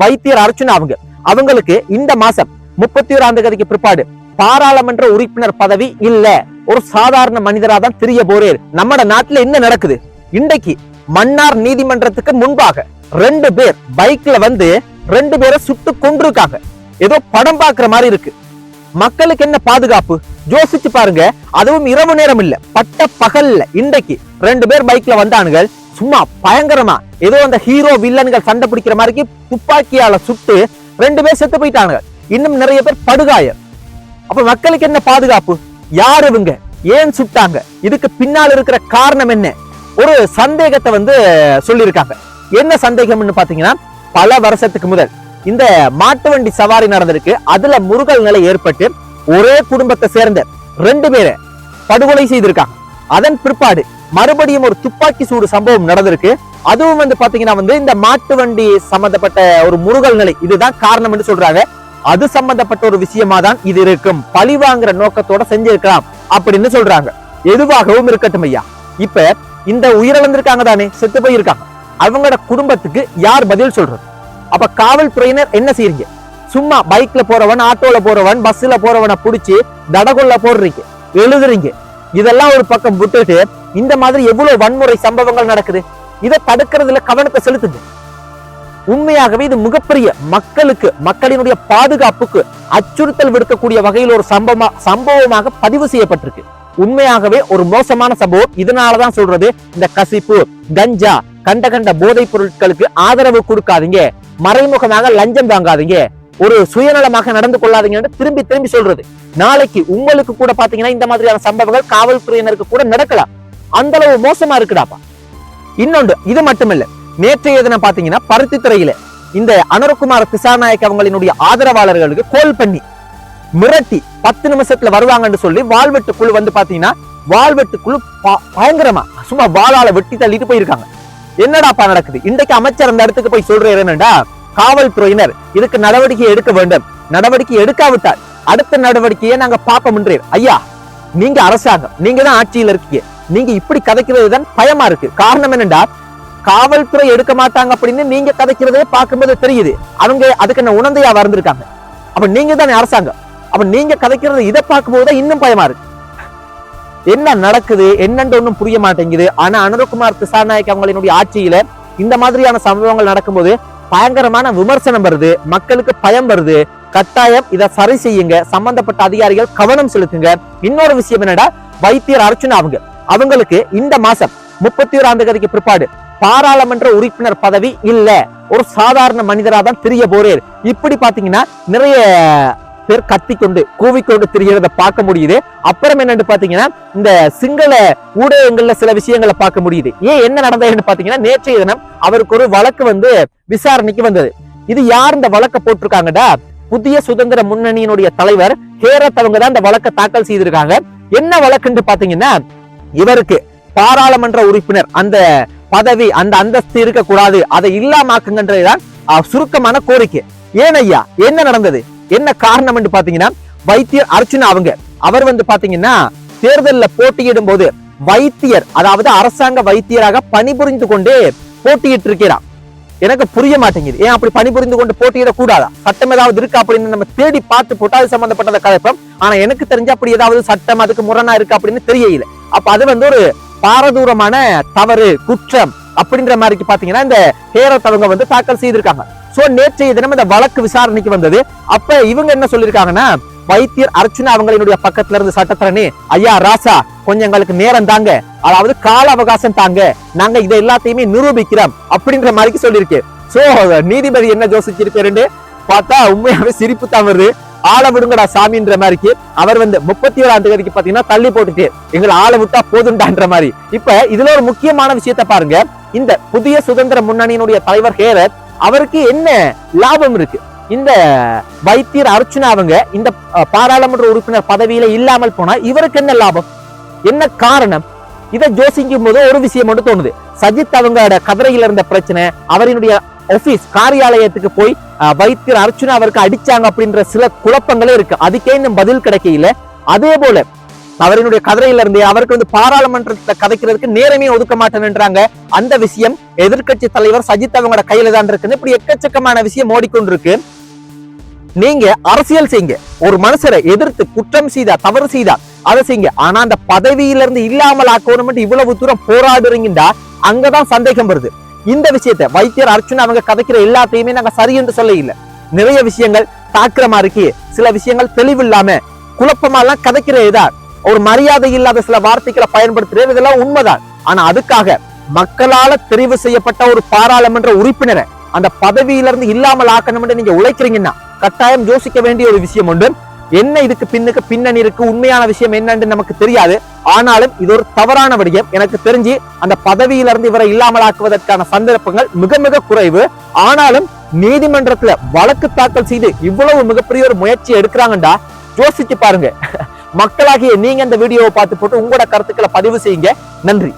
வைத்தியர் அர்ச்சுனா அவங்க. அவங்களுக்கு இந்த மாசம் முப்பத்தி ஓராம் தேதிக்கு பிற்பாடு பாராளுமன்ற உறுப்பினர் பதவி இல்ல. ஒரு சாதாரண மனிதரா தான் தெரிய போறேன். நம்ம நாட்டுல என்ன நடக்குது? இன்றைக்கு மன்னார் நீதிமன்றத்துக்கு முன்பாக ரெண்டு பேர் பைக்ல வந்து ரெண்டு பேரை சுட்டு கொண்டிருக்காங்க ஏதோ படம் பாக்குற மாதிரி இருக்கு. மக்களுக்கு என்ன பாதுகாப்பு? யோசிச்சு பாருங்க. அதுவும் இரவு நேரம் இல்ல. பட்ட பகல்ல இன்றைக்கு ரெண்டு பேர் பைக்ல வந்தானுங்க. சும்மா பயங்கரமா. ஏதோ அந்த ஹீரோ வில்லன்கள் சண்டை பிடிக்கிற மாதிரி துப்பாக்கியால சுட்டு ரெண்டு பேர் செத்து போயிட்டானுங்க. இன்னும் நிறைய பேர் படுகாயம். அப்ப மக்களுக்கு என்ன பாதுகாப்பு? யார் இவங்க? ஏன் சுட்டாங்க? இதுக்கு பின்னால் இருக்கிற காரணம் என்ன? ஒரு சந்தேகத்தை வந்து சொல்லியிருக்காங்க. என்ன சந்தேகம்னு பாத்தீங்கன்னா பல வருஷத்துக்கு முதல் இந்த மாட்டு வண்டி சவாரி நடந்திருக்கு. அதுல முருகல் நிலை ஏற்பட்டு ஒரே குடும்பத்தை சேர்ந்த ரெண்டு பேரை படுகொலை செய்திருக்காங்க. அதன் பிற்பாடு மறுபடியும் ஒரு துப்பாக்கி சூடு சம்பவம் நடந்திருக்கு. அதுவும் வந்து பாத்தீங்கன்னா வந்து இந்த மாட்டு வண்டி சம்பந்தப்பட்ட ஒரு முருகல் நிலை. இதுதான் காரணம் என்று சொல்றாங்க. அது சம்பந்தப்பட்ட ஒரு விஷயமா தான் இது இருக்கும். பழி வாங்குற நோக்கத்தோட செஞ்சிருக்கலாம் அப்படின்னு சொல்றாங்க. எதுவாகவும் இருக்கட்டும் ஐயா. இப்ப இந்த உயிரிழந்திருக்காங்க தானே செத்து போயிருக்காங்க. அவங்களோட குடும்பத்துக்கு யார் பதில் சொல்றது? அப்ப காவல்துறையினர் என்ன செய்யறீங்க சும்மா பைக்ல போறவன் ஆட்டோல போறவன் பஸ்ல போறவனை புடிச்சு தடகொள்ள போடுறீங்க. எழுதுறீங்க. இதெல்லாம் ஒரு பக்கம் விட்டுட்டு இந்த மாதிரி எவ்வளவு வன்முறை சம்பவங்கள் நடக்குது? இதை தடுக்கிறதுல கவனத்தை செலுத்துங்க. உண்மையாகவே இது மிகப்பெரிய மக்களுக்கு மக்களினுடைய பாதுகாப்புக்கு அச்சுறுத்தல் விடுக்கக்கூடிய வகையில் ஒரு சம்பவமா சம்பவமாக பதிவு செய்யப்பட்டிருக்கு. உண்மையாகவே ஒரு மோசமான சம்பவம். இதனாலதான் சொல்றது இந்த கசிப்பு கஞ்சா கண்ட கண்ட போதைப் பொருட்களுக்கு ஆதரவு கொடுக்காதீங்க. மறைமுகமாக லஞ்சம் வாங்காதீங்க. ஒரு சுயநலமாக நடந்து கொள்ளாதீங்கன்னு திரும்பி திரும்பி சொல்றது. நாளைக்கு உங்களுக்கு கூட பாத்தீங்கன்னா இந்த மாதிரியான சம்பவங்கள் காவல்துறையினருக்கு கூட நடக்கலாம். அந்த அளவு மோசமா இருக்குடாப்பா. இன்னொன்று இது மட்டுமில்ல. நேற்றைய தினம் பாத்தீங்கன்னா பருத்தி துறையில இந்த அனுரகுமார் திசாநாயக் அவங்களினுடைய ஆதரவாளர்களுக்கு கோல் பண்ணி மிரட்டி பத்து நிமிஷத்துல வருவாங்கன்னு சொல்லி வாழ்வெட்டு குழு வந்து பாத்தீங்கன்னா வாழ்வெட்டு குழு பயங்கரமா சும்மா வாழால வெட்டி தள்ளிட்டு போயிருக்காங்க. என்னடாப்பா நடக்குது? இன்றைக்கு அமைச்சர் அந்த இடத்துக்கு போய் சொல்றேன் என்னடா காவல்துறையினர் இதுக்கு நடவடிக்கை எடுக்க வேண்டும். நடவடிக்கை எடுக்காவிட்டால் அடுத்த நடவடிக்கையை நாங்க பார்ப்போம்ன்றேன் ஐயா நீங்க அரசாங்கம் நீங்க தான் ஆட்சியில் இருக்கீங்க. நீங்க இப்படி கதைக்கிறது தான் பயமா இருக்கு. காரணம் என்னண்டா? காவல்துறை எடுக்க மாட்டாங்க அப்படின்னு நீங்க கதைக்கிறதே பார்க்கும்போது தெரியுது. அவங்க அதுக்கு என்ன உணர்ந்தையா வந்திருக்காங்க அப்ப நீங்க தானே அரசாங்கம். அப்ப நீங்க கதைக்கிறது இதை பார்க்கும்போது இன்னும் பயமா இருக்கு. என்ன நடக்குது? என்னன்னு ஒண்ணும் புரிய மாட்டேங்குது. ஆனா அனுரகுமார் திசாநாயக் அவங்களினுடைய ஆட்சியில இந்த மாதிரியான சம்பவங்கள் நடக்கும்போது பயங்கரமான விமர்சனம் வருது மக்களுக்கு பயம் வருது. கட்டாயம் இதை சரி செய்யுங்க. சம்பந்தப்பட்ட அதிகாரிகள் கவனம் செலுத்துங்க. இன்னொரு விஷயம் என்னடா வைத்தியர் அர்ச்சனா அவங்க. அவங்களுக்கு இந்த மாசம் முப்பத்தி ஓராம் தேதிக்கு பிற்பாடு பாராளுமன்ற உறுப்பினர் பதவி இல்ல. ஒரு சாதாரண மனிதரா தான் தெரிய போறேன். இப்படி பாத்தீங்கன்னா நிறைய பேர் கத்திக்கொண்டு கூவிக்கொண்டு திரிகிறத பார்க்க முடியுது. அப்புறம் என்னன்னு பாத்தீங்கன்னா இந்த சிங்கள ஊடகங்கள்ல சில விஷயங்களை பார்க்க முடியுது. ஏன் என்ன நடந்ததுன்னு பாத்தீங்கன்னா நேற்றைய தினம் அவருக்கு ஒரு வழக்கு வந்து விசாரணைக்கு வந்தது. இது யார் இந்த வழக்க போட்டிருக்காங்கடா? புதிய சுதந்திர முன்னணியினுடைய தலைவர் ஹேரத் அவங்க தான் இந்த வழக்கை தாக்கல் செய்திருக்காங்க. என்ன வழக்குன்னு பாத்தீங்கன்னா இவருக்கு பாராளுமன்ற உறுப்பினர் அந்த பதவி அந்த அந்தஸ்து இருக்கக்கூடாது. அதை இல்லாமாக்குங்கன்றதுதான் சுருக்கமான கோரிக்கை. ஏன் ஐயா? என்ன நடந்தது? என்ன காரணம் என்று பாத்தீங்கன்னா வைத்தியர் அர்ச்சுனா அவங்க அவர் வந்து பாத்தீங்கன்னா தேர்தலில் போட்டியிடும் போது வைத்தியர் அதாவது அரசாங்க வைத்தியராக பணிபுரிந்து கொண்டே போட்டியிட்டு இருக்கிறார் எனக்கு புரிய மாட்டேங்குது. ஏன் அப்படி பணிபுரிந்து கொண்டு போட்டியிட கூடாதா சட்டம் ஏதாவது இருக்கா அப்படின்னு நம்ம தேடி பார்த்து போட்டா அது சம்பந்தப்பட்டதை ஆனா எனக்கு தெரிஞ்ச அப்படி ஏதாவது சட்டம் அதுக்கு முரணா இருக்கு அப்படின்னு தெரியல. அப்ப அது வந்து ஒரு பாரதூரமான தவறு குற்றம் அப்படின்ற மாதிரி பாத்தீங்கன்னா இந்த தேரத்தவங்க வந்து தாக்கல் செய்திருக்காங்க. சோ நேற்றைய தினம் இந்த வழக்கு விசாரணைக்கு வந்தது. அப்ப இவங்க என்ன சொல்லிருக்காங்கன்னா வைத்தியர் அர்ச்சுனா அவங்களினுடைய பக்கத்துல இருந்து சட்டத்தரணி ஐயா ராசா கொஞ்சம் எங்களுக்கு நேரம் தாங்க. அதாவது கால அவகாசம் தாங்க. நாங்க இதை எல்லாத்தையுமே நிரூபிக்கிறோம். அப்படின்ற மாதிரி சொல்லியிருக்கு. சோ நீதிபதி என்ன யோசிச்சிருக்காருன்னு பார்த்தா உண்மையாவே சிரிப்பு தான் வருது. ஆள விடுங்கடா சாமின்ற மாதிரிக்கு. அவர் வந்து முப்பத்தி ஏழாம் தேதிக்கு பாத்தீங்கன்னா தள்ளி போட்டுட்டு எங்களை ஆள விட்டா போதுண்டான்ற மாதிரி. இப்ப இதுல ஒரு முக்கியமான விஷயத்தை பாருங்க. இந்த புதிய சுதந்திர முன்னணியினுடைய தலைவர் ஹேரத் அவருக்கு என்ன லாபம் இருக்கு? இந்த வைத்தியர் அர்ச்சுனா அவங்க இந்த பாராளுமன்ற உறுப்பினர் பதவியில இல்லாமல் போனா இவருக்கு என்ன லாபம்? என்ன காரணம்? இதை யோசிக்கும் போது ஒரு விஷயம் மட்டும் தோணுது. சஜித் அவங்களோட கதிரையில இருந்த பிரச்சனை அவரினுடைய ஆபீஸ் காரியாலயத்துக்கு போய் வைத்தியர் அர்ச்சுனா அவருக்கு அடிச்சாங்க அப்படின்ற சில குழப்பங்களே இருக்கு. அதுக்கே இன்னும் பதில் கிடைக்கல அதே போல அவரினுடைய கதிரையில இருந்து அவருக்கு வந்து பாராளுமன்றத்தை கதைக்கிறதுக்கு நேரமே ஒதுக்க மாட்டேன்ன்றாங்க அந்த விஷயம் எதிர்கட்சி தலைவர் சஜித் அவங்களோட கையில தான் இருக்குன்னு இப்படி எக்கச்சக்கமான விஷயம் ஓடிக்கொண்டிருக்கு. நீங்க அரசியல் செய்யுங்க ஒரு மனுஷரை எதிர்த்து குற்றம் செய்தா தவறு செய்தா அதை செய்யுங்க ஆனா அந்த பதவியில இருந்து இல்லாமல் ஆக்கணும் இவ்வளவு தூரம் போராடுறீங்கடா அங்கதான் சந்தேகம் வருது. இந்த விஷயத்தை வைத்தியர் அர்ச்சுனா அவங்க கதைக்கிற எல்லாத்தையுமே நாங்க சரி என்று சொல்ல இல்ல நிறைய விஷயங்கள் தாக்கிரமா இருக்கு. சில விஷயங்கள் தெளிவில்லாம குழப்பமா எல்லாம் கதைக்கிற இதா ஒரு மரியாதை இல்லாத சில வார்த்தைகளை பயன்படுத்துறது இதெல்லாம் உண்மைதான். ஆனா அதுக்காக மக்களால தெரிவு செய்யப்பட்ட ஒரு பாராளுமன்ற உறுப்பினரை அந்த பதவியில இருந்து இல்லாமல் ஆக்கணும்னு நீங்க உழைக்கிறீங்கன்னா கட்டாயம் யோசிக்க வேண்டிய ஒரு விஷயம் உண்டு. என்ன இதுக்கு பின்னுக்கு பின்னணி இருக்கு? உண்மையான விஷயம் என்னன்னு நமக்கு தெரியாது. ஆனாலும் இது ஒரு தவறான விடயம். எனக்கு தெரிஞ்சு அந்த பதவியில இருந்து இவரை இல்லாமல் ஆக்குவதற்கான சந்தர்ப்பங்கள் மிக மிக குறைவு. ஆனாலும் நீதிமன்றத்துல வழக்கு தாக்கல் செய்து இவ்வளவு மிகப்பெரிய ஒரு முயற்சி எடுக்கிறாங்கடா யோசிச்சு பாருங்க. மக்களாகிய நீங்க இந்த வீடியோவை பார்த்து போட்டு உங்களோட கருத்துக்களை பதிவு செய்யுங்க. நன்றி.